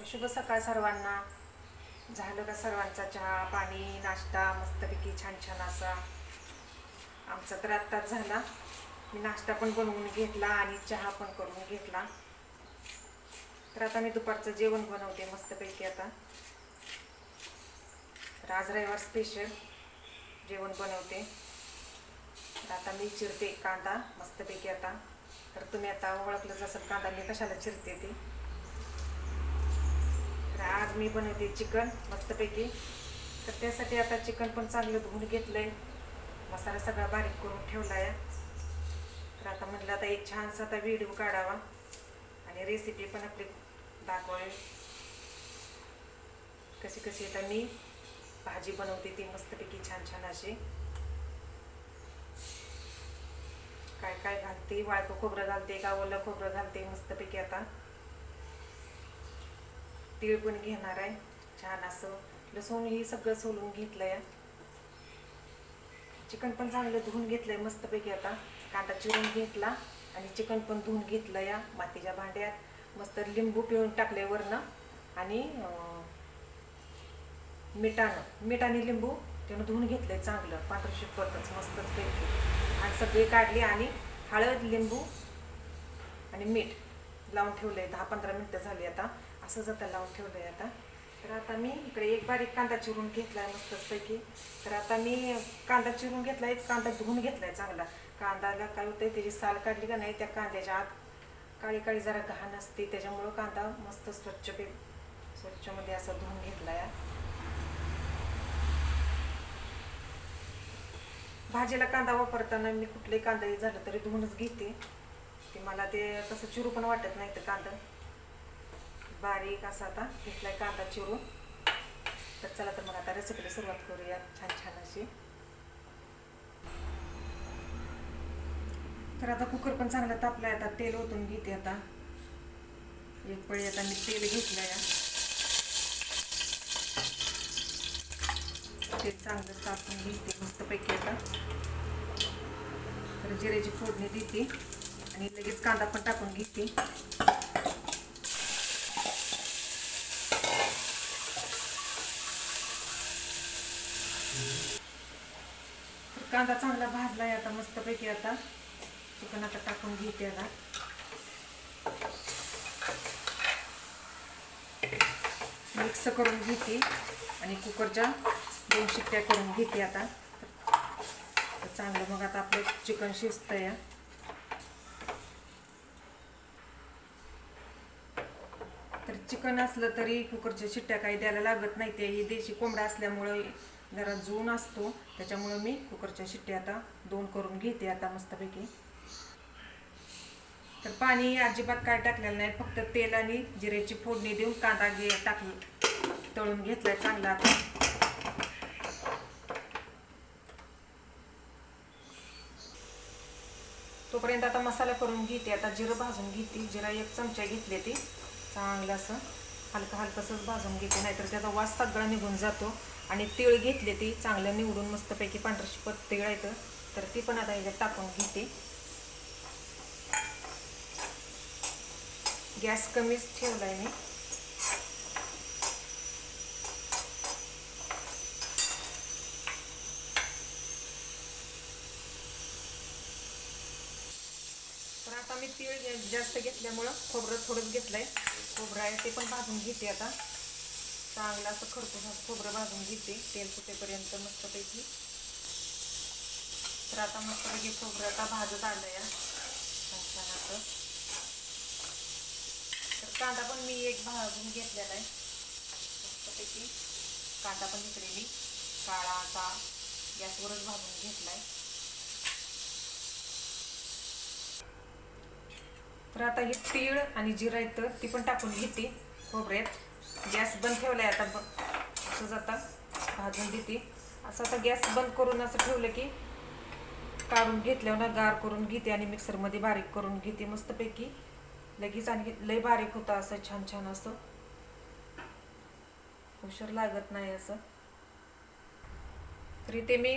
तर शुभ सकाळ सर्वांना. झालं का सर्वांचा चहा पाणी नाश्ता? मस्तपैकी छान छान असा. आमचा तर आत्ताच झाला. मी नाश्ता पण बनवून घेतला आणि चहा पण करून घेतला. तर आता मी दुपारचं जेवण बनवते मस्तपैकी आता. तर आज रविवार स्पेशल जेवण बनवते. तर आता मी चिरते कांदा मस्तपैकी आता. तर तुम्ही आता ओळखलंच असेल कांदा मी कशाला चिरते ते. तर आज मी बनवते चिकन मस्तपैकी. तर त्यासाठी आता चिकन पण चांगलं धुवून घेतलंय. मसाला सगळा बारीक करून ठेवला आहे तर आता म्हटलं आता एक छानसा आता व्हिडिओ काढावा. आणि रेसिपी पण आपली दाखवावी कशी कशी आता मी भाजी बनवते ती मस्तपैकी छान छान अशी. काय काय घालते? वाळकं खोबरं घालते का ओलं खोबरं घालते मस्तपैकी आता. तीळ पण घेणार आहे. छान असं. लसूण ही सगळं सोलून घेतलंय. चिकन पण चांगलं धुवून घेतलंय मस्तपैकी आता. कांदा चिरून घेतला आणि चिकन पण धुवून घेतलं या मातीच्या भांड्यात. मस्त लिंबू पिळून टाकले वरनं. आणि मिठानं. मीठ आणि लिंबू त्यानं धुवून घेतलंय चांगलं. पांढरं शिकवतच मस्तच पैकी आणि सगळी काढली आणि हळद लिंबू आणि मीठ लावून ठेवलंय. दहा पंधरा मिनटं झाली आता. असंच तलाव ठेवलं आहे आता. तर आता मी इकडे एक बारीक कांदा चिरून घेतला मस्तच पैकी तर आता मी कांदा चिरून घेतला एक कांदा धुवून घेतलाय चांगला. कांदाला काय होतंय त्याची साल काढली का नाही त्या कांद्याच्या आत काळी काळी जरा घाण असते त्याच्यामुळं कांदा मस्त स्वच्छ पे स्वच्छमध्ये असं धुवून घेतलाय. भाजीला कांदा वापरताना मी कुठलंही कांदाही झालं तरी धुवूनच घेते. ते मला ते तसं चिरू पण वाटत नाही तर कांदा. बारीक असा आता घेतलाय कांदा चिरून. तर चला तर मग आता रेसिपीला सुरुवात करूया छान छान अशी. तर आता कुकर पण चांगला तापलाय आता तेल ओतून घेते आता. एक पळी आता मी तेल घेतलंय. तेल चांगलं तापून घेते मस्तपैकी आता. तर जिऱ्याची फोडणी देते आणि लगेच कांदा पण टाकून घेते. कांदा चांगला भाजलाय आता मस्तपैकी आता. चिकन आता टाकून घेते आता. मिक्स करून घेते आणि कुकरच्या दोन शिट्ट्या करून घेते आता. चांगलं मग आता आपलं चिकन शिजतं या तर चिकन असलं तरी कुकरच्या शिट्ट्या काही द्यायला लागत नाही ते ही देशी कोंबडा असल्यामुळं जरा जून असतो त्याच्यामुळं मी कुकरच्या शिट्ट्या आता दोन करून घेते आता मस्तपैकी. तर पाणी अजिबात काय टाकलेलं नाही फक्त तेल आणि जिऱ्याची फोडणी देऊन कांदा घे टाक तळून घेतलाय चांगला आता. तोपर्यंत आता मसाला करून घेते आता जिरं भाजून घेते जिरा एक चमचा घेतले ती. चांगलं असं हलकं हलकंसंच भाजून घेते नाहीतर त्याचा वास सगळा निघून जातो. आणि तीळ घेतले ती चांगलं निवडून मस्तपैकी पांढराशी शिपत तीळ येतं तर ती पण आता याच्यात टाकून घेते. गॅस कमीच ठेवलाय मी. तर आता मी तीळ जास्त घेतल्यामुळं खोबरं थोडंच घेतलंय. खोबरं आहे ते पण भाजून घेते आता. चांगलं असं खरपूस असं खोबरं भाजून घेते. तेल सुटेपर्यंत मस्तपैकी. तर आता मस्तपैकी खोबरं आता भाजत आलं या असं तर कांदा पण मी एक भाजून घेतलेला आहे. मस्तपैकी. कांदा पण इकडे मी काळा आता गॅसवरच भाजून घेतलाय. तर आता हे तीळ आणि जिरा येतं ती पण टाकून घेते खोबऱ्यात. गॅस बंद ठेवलाय आता असंच आता भाजून देते असं आता गॅस बंद करून असं ठेवलं की काढून घेतल्यावर ना गार करून घेते आणि मिक्सरमध्ये बारीक करून घेते मस्तपैकी. लगेच आणि लय बारीक होतं असं छान छान असं. उशीर लागत नाही असं. तर इथे मी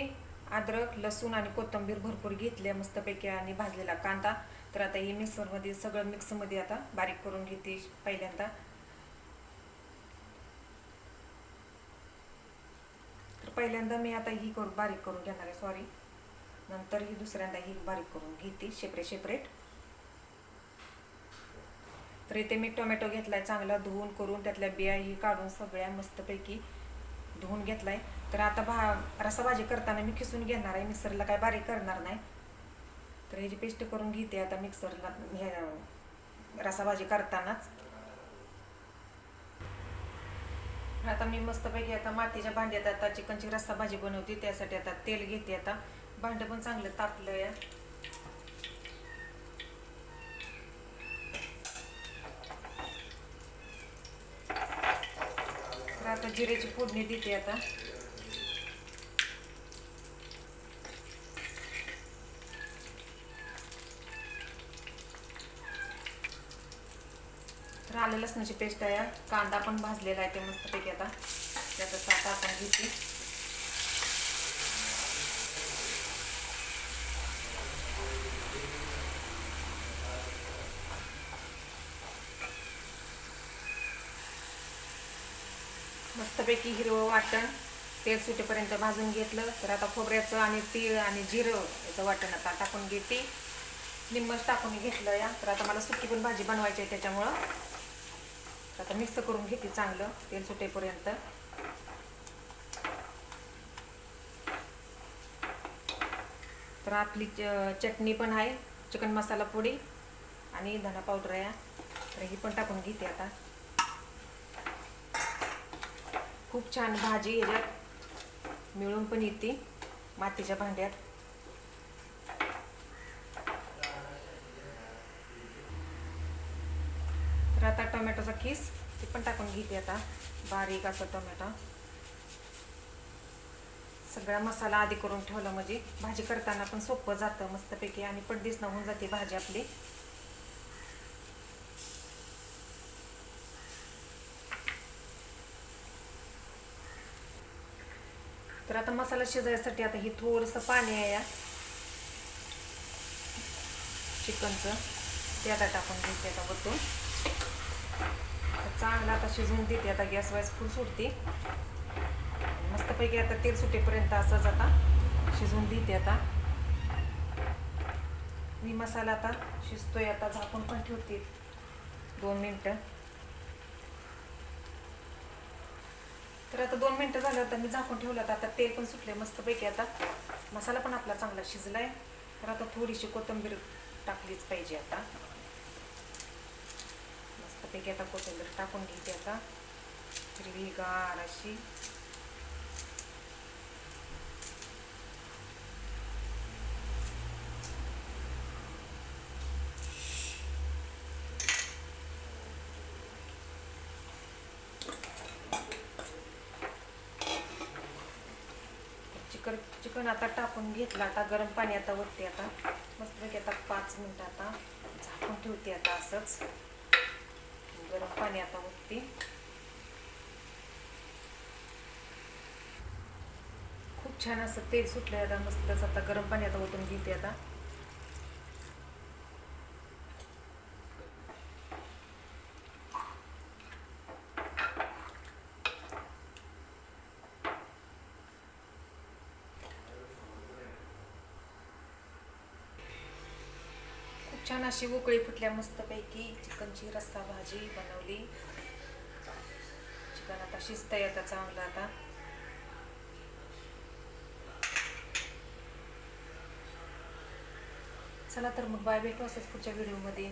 अद्रक लसूण आणि कोथिंबीर भरपूर घेतली आहे मस्तपैकी आणि भाजलेला कांदा. तर आता हे मिक्सरमध्ये सगळं मिक्समध्ये आता बारीक करून घेते पहिल्यांदा. पहिल्यांदा मी आता ही करून बारीक करून घेणार आहे सॉरी नंतर ही दुसऱ्यांदा ही बारीक करून घेते शेपरे शेपरेट तर इथे मी टोमॅटो घेतलाय चांगला धुवून करून त्यातल्या बिया ही काढून सगळ्या मस्तपैकी धुवून घेतलाय. तर आता भा रसाभाजी करताना मी खिसून घेणार आहे मिक्सरला काय बारीक करणार नाही. तर ह्याची पेस्ट करून घेते आता मिक्सरला हे रसाभाजी करतानाच. आता मी मस्तपैकी आता मातीच्या भांड्यात आता चिकनची रस्सा भाजी बनवते त्यासाठी आता तेल घेते आता. भांडं पण चांगलं तापलं या तर आता जिऱ्याची फोडणी देते आता. आलं लसणाची पेस्ट आहे. कांदा पण भाजलेला आहे ते मस्तपैकी आता. त्याचा साठा आपण घेते मस्तपैकी हिरवं वाटण. तेल सुटेपर्यंत भाजून घेतलं. तर आता खोबऱ्याचं आणि तीळ आणि जिरं याचं वाटण आता टाकून घेते लिंबच टाकून घेतलं या. तर आता मला सुकी पण भाजी बनवायची आहे त्याच्यामुळं. आता मिक्स करून घेते चांगलं तेल सुटेपर्यंत तर आपली च- चटणी पण आहे चिकन मसाला पोळी आणि धना पावडर आहे तर ही पण टाकून घेते आता. खूप छान भाजी याच्यात मिळून पण येते मातीच्या भांड्यात. आता टोमॅटोचा किस ते पण टाकून घेते आता. बारीक असं टोमॅटो. सगळा मसाला आधी करून ठेवला म्हणजे भाजी करताना पण सोपं जातं मस्तपैकी आणि पडदीस न होऊन जाते भाजी आपली. तर आता मसाला शिजायसाठी आता हे थोडंसं पाणी आहे या. चिकनचं. ते आता टाकून घेते आता बघून चांगलं आता शिजवून देते आता गॅस वाईस फुल सुटते. मस्तपैकी आता तेल सुटेपर्यंत असंच आता शिजवून देते आता. मी मसाला आता शिजतोय आता झाकून पण ठेवते. दोन मिनटं. तर आता दोन मिनटं झालं तर मी झाकून ठेवलं तर आता तेल पण सुटले मस्तपैकी आता. मसाला पण आपला चांगला शिजलाय. तर आता थोडीशी कोथिंबीर टाकलीच पाहिजे आता. मस्तपैकी आता कोथिंबीर टाकून घेते आता हिरवीगार अशी चिकन चिकन आता टाकून घेतलं आता गरम पाणी आता वरती आता मस्तपैकी आता पाच मिनटं आता झाकून ठेवते आता असंच गरम पाणी आता ओतते. खूप छान असं तेल सुटलं आता मस्तच आता गरम पाणी आता ओतून घेते आता. छान अशी उकळी फुटल्या मस्तपैकी. चिकनची रस्सा भाजी बनवली. चिकन आता शिजतंय आता चांगलं आता. चला तर मग बाय भेटू असंच पुढच्या व्हिडिओमध्ये.